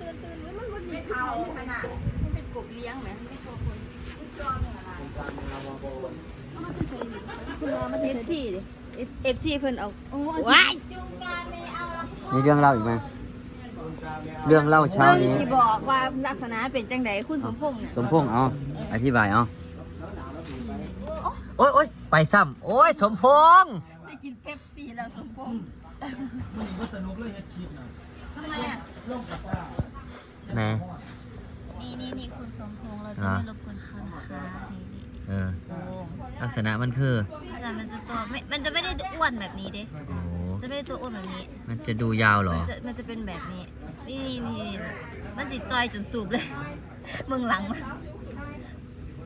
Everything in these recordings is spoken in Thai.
ตื่นตื่นมันมันมีเขาขนาดมันเป็นกบเลี้ยงไหมไม่ตัวคนเอฟซีดิเอฟซีเพิ่นเอาว้ายมีเรื่องเล่าอีกไหมเรื่องเล่าเช้าเพิ่นนี้สิบอกว่าลักษณะเป็นจังไดคุณสมพงษ์น่ะสมพงษ์เอาอธิบายเอาโอ๊ยโอ๊ยไปซ้ำโอ๊ยสมพงษ์ได้กินเป๊ปซี่แล้วสมพงษ์ทำไมอะ แหมนี่นี่นี่คุณสมพงษ์เราจะอ่าไม่รบกวนเขานะคะนี่นี่เออ โอ้ลักษณะมันคือขนาดมันจะตัวไม่มันจะไม่ได้อ้วนแบบนี้เด้โอ้จะไม่ได้ตัวอ้วนแบบนี้ มันจะดูยาวเหรมัอนจะมันจะเป็นแบบนี้ นี่นี่นี่มันจิจอยจนสูบเลยมึงหลังมา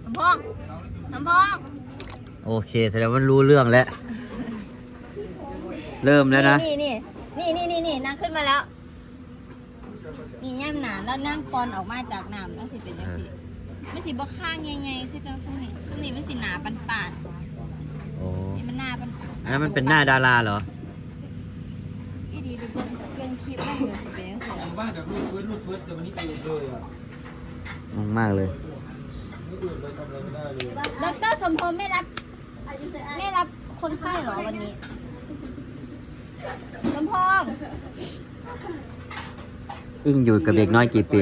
น้ำพองน้ำพองโอเคแสดงว่ามันรู้เรื่องแล้ว เริ่มแล้วนะ นี่นี่นี่นี่นี่นี่นั่งขึ้นมาแล้ว นี่ย่ำหนานแล้วนั่งปอนออกมาจากน้ำแล้วสิเป็นจังสิไม่สิบ่ข้างไงๆคือจังสนิทสนิทมันสิหนาปันปานโอ้ๆนี่มันหน้าปันอันนั้นมันเป็นหน้าดาราเหรอ อีดีดูเบิ่งเบิ่งคลิปมันเดี๋ยวสิเป็นจังซี่ผมบ้านจากลูกเฟิร์สลูกเฟิร์สแต่วันนี้อื่นเลยอะงงมากเลย ไม่อื่นเลยทำอะไรไม่ได้เลยดอกเตอรสมพงษ์ไม่รับไม่รับคนไข้เหรอวันนี้ สมพงษ์ อิงอยู่กับเด็กน้อยกี่ปี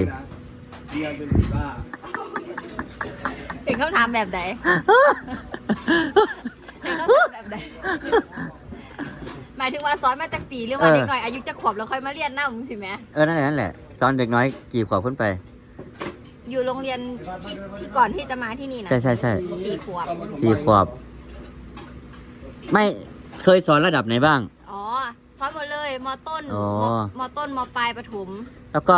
เรียนเป็นผีบ้าเป็นคำถามแบบไหนเป็นคำถามแบบไหนหมายถึงว่าสอนมาจากปีหรือว่าเออเด็กหน่อยอายุจะขวบแล้วค่อยมาเรียนหน้ามึงสิแหม่เออนั่นแหละนั่นแหละสอนเด็กน้อยกี่ขวบขึ้นไป อยู่โรงเรียนที่ที่ก่อนที่จะมาที่นี่นะใช่ใช่ใช่สี่ขวบสี่ขวบ ไม่เคยสอนระดับไหนบ้างอ๋อสอนหมด เลยมต้นอ๋อ มมต้นมปลายประถมแล้วก็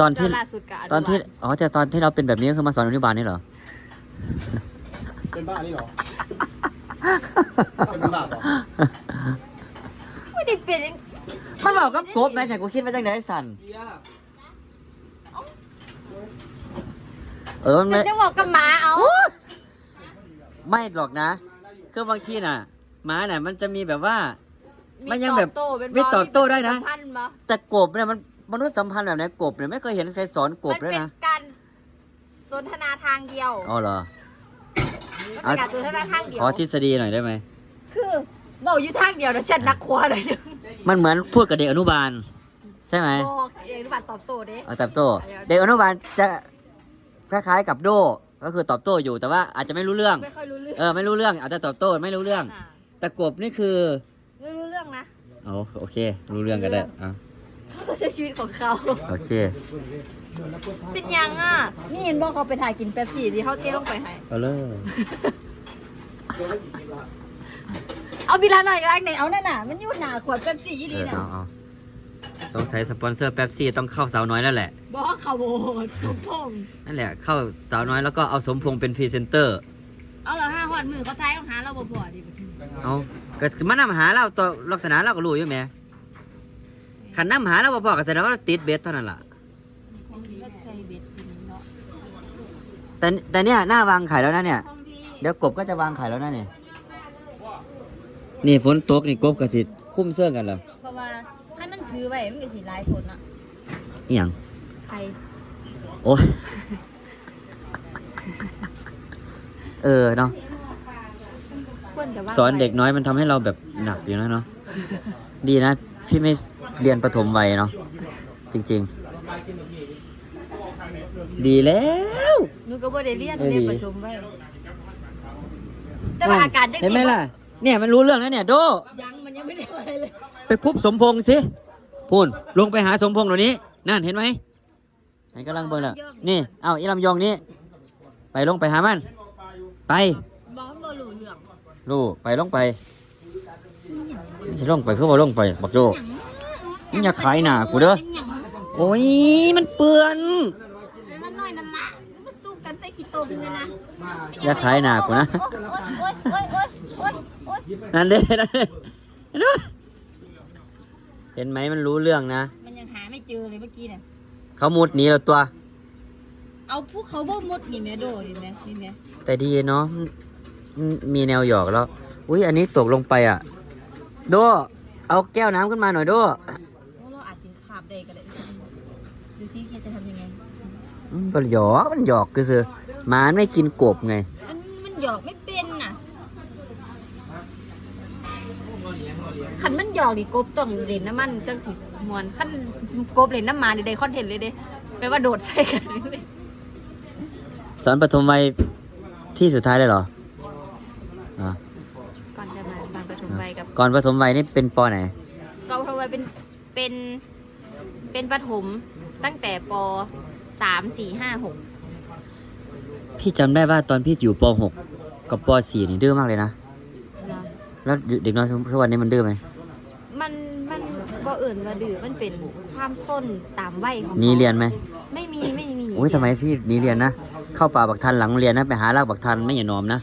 ตอนที่ แล้วล่าสุดกับตอนที่นุบาลอ๋อแต่ตอนที่เราเป็นแบบนี้ก็คือมาสอนอนุบาลนี่เหรอ เป็นบ้านี่เหรอ เป็นบ้าต่อไม่ได้เป็นมันบอกกับกบแม่แต่กูคิดว่าจังไดสันเจียเออมันไม่ จะบอกกับหมาเอาไม่หรอกนะ คือบางทีน่ะหม้าน่ะ มันจะมีแบบว่า มันยังแบบตอบโต้เป็นไม่ตอบโต้ได้นะ สัมพันธ์ปะแต่กบเนี่ยมันมนุษย์สัมพันธ์แบบไหนกบเนี่ยไม่เคยเห็นใครสอนกบมันเลยเป็นนะการสนทนาทางเดียวอ๋อเหรอ มันเป็นการสนทนาทางเดียวขอทฤษฎีหน่อยได้ไหม คือบอกอยู่ทางเดียวนะฉันนักขวาเลยมันเหมือนพูดกับเด็กอนุบาล ใช่ไหมบอกเองหรือเปล่าตอบโต้เด้ เอาตอบโต้ เด็กอนุบาลจะคล้ายๆกับโดก็คือตอบโต้อยู่แต่ว่าอาจจะไม่รู้เรื่อง ไม่ค่อยรู้เรื่องเออไม่รู้เรื่องอาจจะตอบโต้ไม่รู้เรื่อง อ่า แต่กบนี่คือ ไม่รู้เรื่องนะ เอาโอเค รู้เรื่องกันได้อะเขาใช้ชีวิตของเขา โอเค เป็นยังอะ นี่เห็นบอกเขาไปถ่ายกินเป๊ปซี่ที่เขาเทลงไปให้เอาเลยเอาบิลาหน่อยก็ได้ไหนเอานั่นน่ะมันอยู่หนาขวดเป๊ปซี่ยี่เอดีอน่ะเอาเอาสงสัยสปอนเซอร์แป๊บซี่ต้องเข้าสาวน้อยแล้วแหละบอกเขาโบดสมพงษ์นั่นแหละ เข้าสาวน้อยแล้วก็เอาสมพงษ์เป็นพรีเซนเตอร์ เอาเหรอห้าหอดมือเขาท้ายต้องหาเราบ่พอดิเอาก็มานำหาเราตัวลักษณะเราก็รู้อยู่ไหมขันนำหาเราบ่พอก็แสดงว่าเราติดเบสเท่านั้นล่ะใส่เบ็ดทีนี้เนาะแต่แต่เนี่ยหน้าวางไข่แล้วนะเนี่ย เดี๋ยวกบก็จะวางไข่แล้วนะเนี่ยนี่ฝนตกนี่กบก็สิคุ้มเสื้อกันเหรอเพราะว่าให้มันถือไว้มันก็สิลายคนอะอีหยังใครโอ้ย เออเนาะควรจะว่าสอนเด็กน้อยมันทำให้เราแบบหนักอยู่นะเนาะดีนะ พี่ไม่เรียนประถมวัยเนาะจริง ๆ ดีแล้วหนูก็บ่ได้เรียนเออเรียนดีประถมไว้แต่ว่าอาการจังเห็นไหมสิล่ะ เนี่ยมันรู้เรื่องแล้วเนี่ยโดยังมันยังไม่ได้อะไรเลย ไปคุบสมพงษ์สิพูนลงไปหาสมพงษ์เดี๋ยวนี้ นั่นเห็นไหมไหนกำลังเบิ่งแล้วนี่ เอาอีลำยองนี่ ไปลงไปหามัน ไปบอกมันบ่รู้เรื่องลูกไปลงไปจะลงไปคือว่าลงไปบักโจมึงอย่าขายหนากูเด้อเป็นหยังโอ้ยมันเปื้อนแล้วมันน้อยนั่นล่ะมันสู้กันใส่ขี้ตมเลยนะอย่าขายหนากูนะโอ๊ยโอ๊ยโอ๊ยโอ๊ยโอ๊ยโอ๊ยนั่นเด้นั่นเด้เห็นไหมเห็นไหมมันรู้เรื่องนะ มันยังหาไม่เจอเลยเมื่อกี้เนี่ยเขามุดหนีเราตัว เอาพวกเขาบ่มดนี่แม่โดดิแม่นี่แม่แต่ดีเนาะมันมีแนวหยอกแล้ว อุ้ยอันนี้ตกลงไปอะ โด เอาแก้วน้ำขึ้นมาหน่อยโดโอ้เราอาจสิขาบได้ก็ได้ดูซิแกจะทำยังไง อืมมันหยอกมันหยอกคือซื้อหมาไม่กินกบไง มันมันหยอกไม่เป็นน่ะขันมันหยอกดิกบต้องเล่นน้ำมันจังสิมวนขันกบเล่นน้ำมาดิได้คอนเทนต์เลยเด้แปลว่าโดดใส่กันเลย สอนปฐมวัยที่สุดท้ายเลยเหรออ๋อก่อนจะมาฟังประชุมวัยกับก่อนปฐมวัยนี่เป็นปอไหนกองประชุมวัยเป็นเป็นเป็นประถมตั้งแต่ปสามสี่ห้าหกพี่จำได้ว่าตอนพี่อยู่ป .6 กับป .4 นี่ดื้อมากเลยนะ แล้วเด็กน้อยทุกวันนี้มันดื้อไหมมันมันบ่อื่นว่าดื้อมันเป็นความส้นตามวัยของขาหนีเรียนไหมไม่มีไม่มีโอ้ยทำไมพี่หนีเรียนนะ เข้าป่าบักทันหลังโรงเรียนนะไปหารากบักทันไม่อย่านอมนะ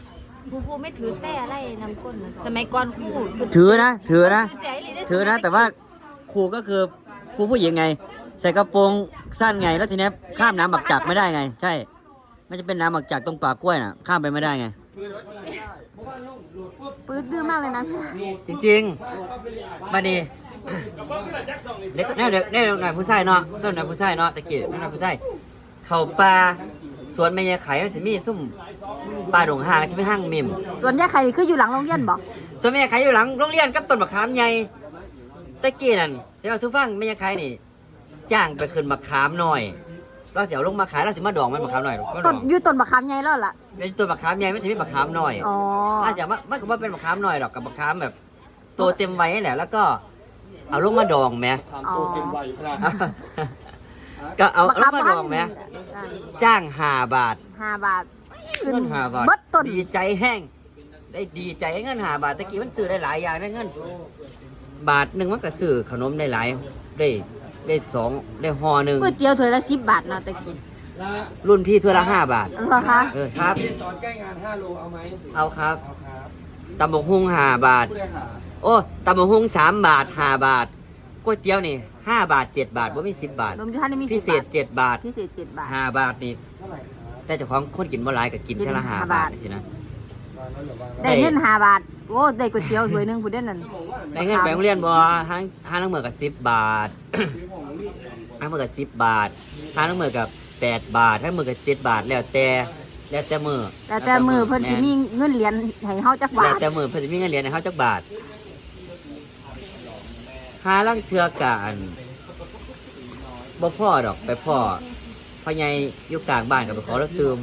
ครูครูไม่ถือแส้ไล่น้ำก้นนะสมัยก่อนครูถือนะถือนะแส้เลยได้ถือนะ แต่ว่าครูก็คือครูผู้หญิงไง ใส่กระโปรงสั้นไง แล้วทีเนี้ยข้ามน้ำบักจักไม่ได้ไง ใช่ ไม่จะเป็นน้ำบักจักตรงป่ากล้วยน่ะ ข้ามไปไม่ได้ไง ปื๊ดดื้อมากเลยนะจริงๆมาดีเด็กแน่เด็กแน่หน่อยผู้ชายเนาะส่วนหน่อยผู้ชายเนาะตะกี้แน่หน่อยผู้ชายเข้าป่า สวนแม่ยายไข่มันจะมีซุ่มป่าดงหางที่ไม่ห้างมิมส่วนย่าไข่คืออยู่หลังโรงเรียนบอกสวนแม่ยายไข่อยู่หลังโรงเรียนกับต้นมะขามใหญ่ตะกี้นั่นจะเอาซูฟังแม่ยายไข่นี่ จ้างไปขึ้นมะขามหน่อย เราเสียวลงมาขายเราสิมาดองมันมะขามหน่อยมาดต้อนงอยู่ต้นมะขามใหญ่แล้วล่ะเป็นต้นมะขามใหญ่ไม่ใช่มะขามหน่อย อ๋ออาจจะว่ามันก็ว่าเป็นมะขามหน่อยหรอกกับมะขามแบบโตเต็มวัยนี่แหละแล้วก็เอาลงมาดองแหม่ถามโตเต็มใบพนะ ก็เอามะเอาลขามงมาดองแหม่อ่าจ้างห้าบาท ห้าบาทเงินห้าบาทเบิดต้นดีใจแห้ง ได้ดีใจเงินห้าบาทตะกี้มันซื้อได้หลายอย่างได้เงิน บาทหนึ่งมันก็ซื้อขนมได้หลายได้ได้สองได้ห่อหนึ่งก๋วยเตี๋ยวถ้วยละสิบบาทเนาะตะกี้รุ่นพี่ถ้วยละห้าบาท เหรอคะเออครับสอนใกล้งาน 5 โล เอาไหมเอาครับเอาครับตำบกหุ่งห้าบาท ผู้ได้หาโอ้ตำบกหุ่งสามบาทห้าบาท ก๋วยเตี๋ยวนี่ห้าบาทเจ็ดบาทบ่มีสิบบาทนมยูฮันนี่มีพิสิบเศษบาทเจ็ดบาทพิเศษเจ็ดบาท ห้าบาทนี่เท่าไหร่ครับแต่เจ้าของคนกินบ่หลายก็กินแค่ละกินห้าห้าบาบาท ทสินะวางแล้วอย่าวางได้เงินห้าบาท โอ้ได้ก๋วยเตี๋ยวถ้วยหนึงผู้เด่นนั่นได้เงินไปโรงเรียนบ่ห้างห้างละเมือกับสิบบาท ห้างละเมือกับสิบบาทห้างละเมือกับแปดบาทห้างละเมือกับเจ็ดบาทแล้วแต่แล้วแต่มือแต่แต่มือเพิ่นสิมีเงินเหรียญให้เฮาจักบาแล้วทแต่มือเพิ่นสิมีเงินเหรียญให้เฮาจักบาท หาลังเทือกานบ่พ่อดอกไปพ่อพ่อใหญ่อยู่กลางบ้านก็ไปขอแล้วตืม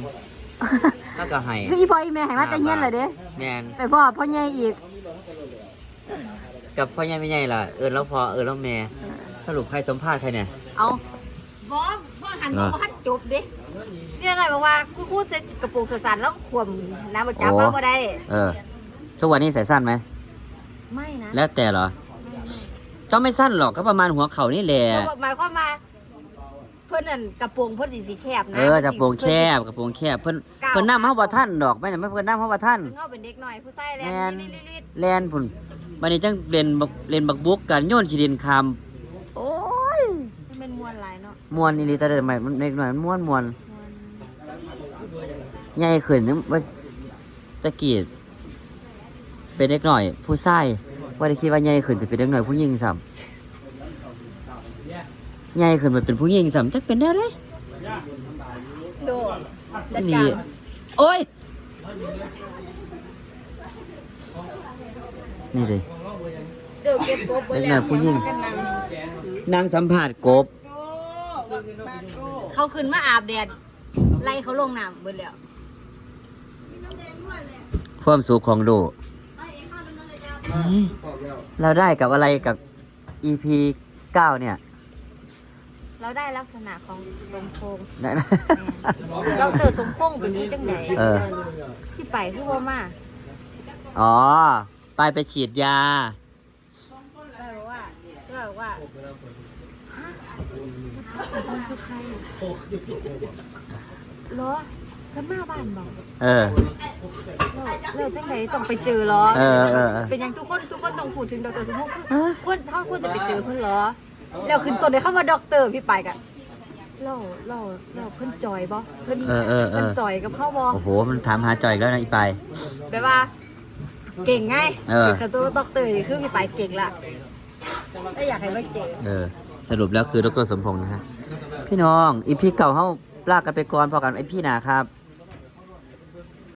แล้วก็ให้คืออีพ่ออีแม่ให้มาแต่เฮียนเลยเด้แม่นไปพ่อพ่อใหญ่อีกกับพ่อใหญ่ไม่ใหญ่ล่ะเอิญแล้วพอเอิญแล้วแม่สรุปใครสัมภาษณ์ใครเนี่ย เอาบอสพ่อหันบอกว่าหันจบเด้เรียกอะไรบอกว่าคุณครูจะกระโปรงสั้นๆแล้วขวมน้ำประจับมาบ่ได้ เออทุกวันนี้ใส่สั้นไหม ไม่นะ แล้วแต่เหรอ เจ้าไม่สั้นหรอกก็ประมาณหัวเข่านี่แหละเพราะหมายความว่าเพิ่นนั่นกระโปรงเพิ่นสีสีแคบนะเออจะโปรงแคบกระโปรงแคบเพิ่นก้าวเพิ่นน้ำเฮาบ่ท่านดอกไม่ใช่เพิ่นน้ำเฮาบ่ท่านเพิ่นเฮาเป็นเด็กหน่อยผู้ชายแลแม่นน ลิดแลนพุ่นวันนี้จังเรียนบักเรียนบักบุกกันโยนขี้ดินคามโอ้ยๆมันเป็นมวลหลายเนาะมวนนี่ลีแต่ทำไมมันเล็กหน่อยมันม่วนม่วนมวลใหญ่ขึ้นนึกว่าจะกรีดเป็นเด็กหน่อย ผู้ชาย ว่าได้คิดว่าใหญ่ขึ้นจะเป็นเด็กหน่อยผู้หญิงซ้ำใหญ่ขึ้นมาเป็นผู้หญิงซ้ำจักเป็นได้เลยโดจัดนี่การโอ้ยนี่เลย เดี๋ยวเก็บกบไว้เด็กหน่แล้อยวผู้หญิง กันนั่งนางสัมผัสกบเขาขึ้นมาอาบแดดไล่เขาลงน้ำเบิดแล้วความสุขของดู เราได้กับอะไรกับ EP 9 เนี่ย เราได้ลักษณะของสมพงษ์ได้นะ เราเติสมพงษ์เป็นนี้จังไดเออ ที่ไปคือว่ามาอ๋อ ไปไปฉีดยาเราบอกว่าเราบอกว่าฮะสมพงษ์คือใครเหรอแล้วมาบ้านบอกเออ เราจังไต้องไปเจอเหรอ เออเออเออ เป็นอย่างทุกคนทุกคนต้องพูดถึงดรสมพงษ์คือควรถ้าควรจะไปเจอเพื่อนเหรอ แล้วขึ้นต้นเลยเข้ามาด็อกเตอร์พี่ไปกันเราเราเราเพิ่อนจอยบ่เพิ่นเออเออเออ นจอยกับเข้าบ่โอ้โห มันถามหาจอยอีกแล้วนะอีไปายแปลว่า เก่งไงเออ กับตัวด็อกเตอร์นี่คือพี่ไปเก่งละไม่อยากให้ไม่เก่งเออ สรุปแล้วคือดรสมพงษ์นะฮะ พี่น้อง อีพีเก่าเฮาลากกันไปก่อนพอกันไอพี่หนาครับ